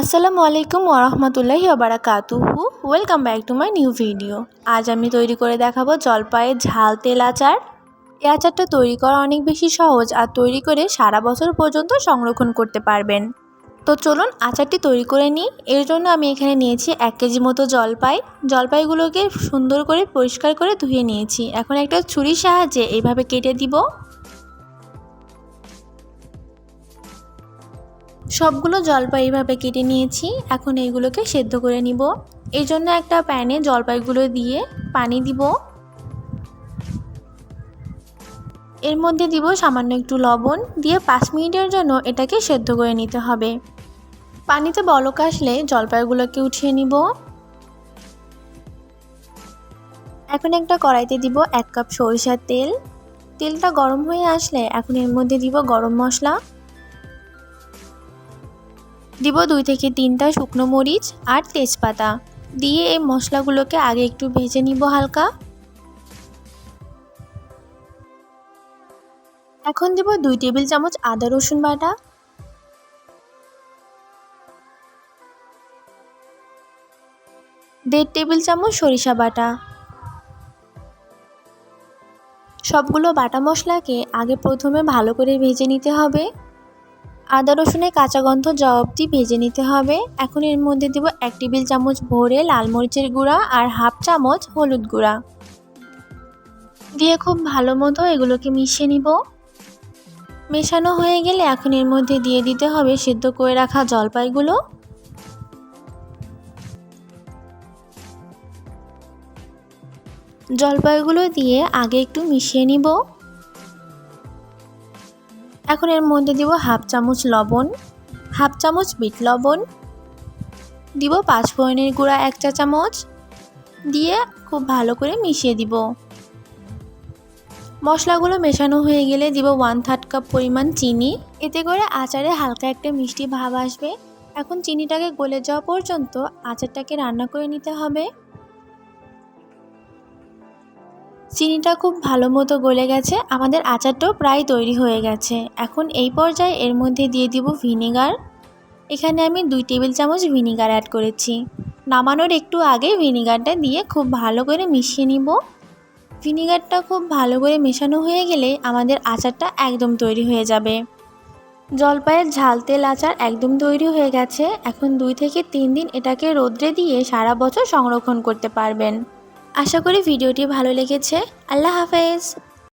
আসসালামু আলাইকুম ওরহমতুল্লাহি ওবারাকাতুহু welcome back to my new video আজ আমি তৈরি করে দেখাবো জলপাইয়ের ঝাল তেল আচার। এই আচারটা তৈরি করা অনেক বেশি সহজ আর তৈরি করে সারা বছর পর্যন্ত সংরক্ষণ করতে পারবেন। তো চলুন আচারটি তৈরি করে নিই। এর জন্য আমি এখানে নিয়েছি এক কেজি মতো জলপাই। জলপাইগুলোকে সুন্দর করে পরিষ্কার করে ধুয়ে নিয়েছি। এখন একটা ছুরির সাহায্যে এইভাবে কেটে দিব। সবগুলো জলপাই এইভাবে কেটে নিয়েছি। এখন এইগুলোকে সেদ্ধ করে নিব। এই জন্য একটা প্যানে জলপাইগুলো দিয়ে পানি দিব। এর মধ্যে দিব সামান্য একটু লবণ। দিয়ে পাঁচ মিনিটের জন্য এটাকে সেদ্ধ করে নিতে হবে। পানিতে বলক আসলে জলপাইগুলোকে উঠিয়ে নিব। এখন একটা কড়াইতে দিব এক কাপ সরিষার তেল। তেলটা গরম হয়ে আসলে এখন এর মধ্যে দিব গরম মশলা। দিব দুই থেকে তিনটা শুকনো মরিচ আর তেজপাতা। দিয়ে এই মশলাগুলোকে আগে একটু ভেজে নিব হালকা। এখন দেব দুই টেবিল চামচ আদা রসুন বাটা। দেড় টেবিল চামচ সরিষা বাটা। সবগুলো বাটা মশলাকে আগে প্রথমে ভালো করে ভেজে নিতে হবে। আদা, রসুনের কাঁচা গন্ধ অবধি ভেজে নিতে হবে। এখন এর মধ্যে দেব এক টেবিল চামচ ভরে লাল মরিচের গুঁড়া আর হাফ চামচ হলুদ গুঁড়া। দিয়ে খুব ভালো মতো এগুলোকে মিশিয়ে নিব। মেশানো হয়ে গেলে এখন এর মধ্যে দিয়ে দিতে হবে সেদ্ধ করে রাখা জলপাইগুলো। জলপাইগুলো দিয়ে আগে একটু মিশিয়ে নিব। এখন এর মধ্যে দিব হাফ চামচ লবণ, হাফ চামচ বিট লবণ, দিব পাঁচ ফোড়নের গুঁড়া এক চা চামচ, দিয়ে খুব ভালো করে মিশিয়ে দিব। মশলাগুলো মেশানো হয়ে গেলে দিব ওয়ান থার্ড কাপ পরিমাণ চিনি। এতে করে আচারে হালকা একটা মিষ্টি ভাব আসবে। এখন চিনিটাকে গলে যাওয়া পর্যন্ত আচারটাকে রান্না করে নিতে হবে। চিনিটা খুব ভালো মতো গলে গেছে, আমাদের আচারটাও প্রায় তৈরি হয়ে গেছে। এখন এই পর্যায়ে এর মধ্যে দিয়ে দিব ভিনেগার। এখানে আমি দুই টেবিল চামচ ভিনিগার অ্যাড করেছি। নামানোর একটু আগে ভিনিগারটা দিয়ে খুব ভালো করে মিশিয়ে নিব। ভিনিগারটা খুব ভালো করে মেশানো হয়ে গেলে আমাদের আচারটা একদম তৈরি হয়ে যাবে। জলপাইয়ের ঝাল তেল আচার একদম তৈরি হয়ে গেছে। এখন দুই থেকে তিন দিন এটাকে রোদ্রে দিয়ে সারা বছর সংরক্ষণ করতে পারবেন। আশা করি ভিডিওটি ভালো লেগেছে। আল্লাহ হাফেজ।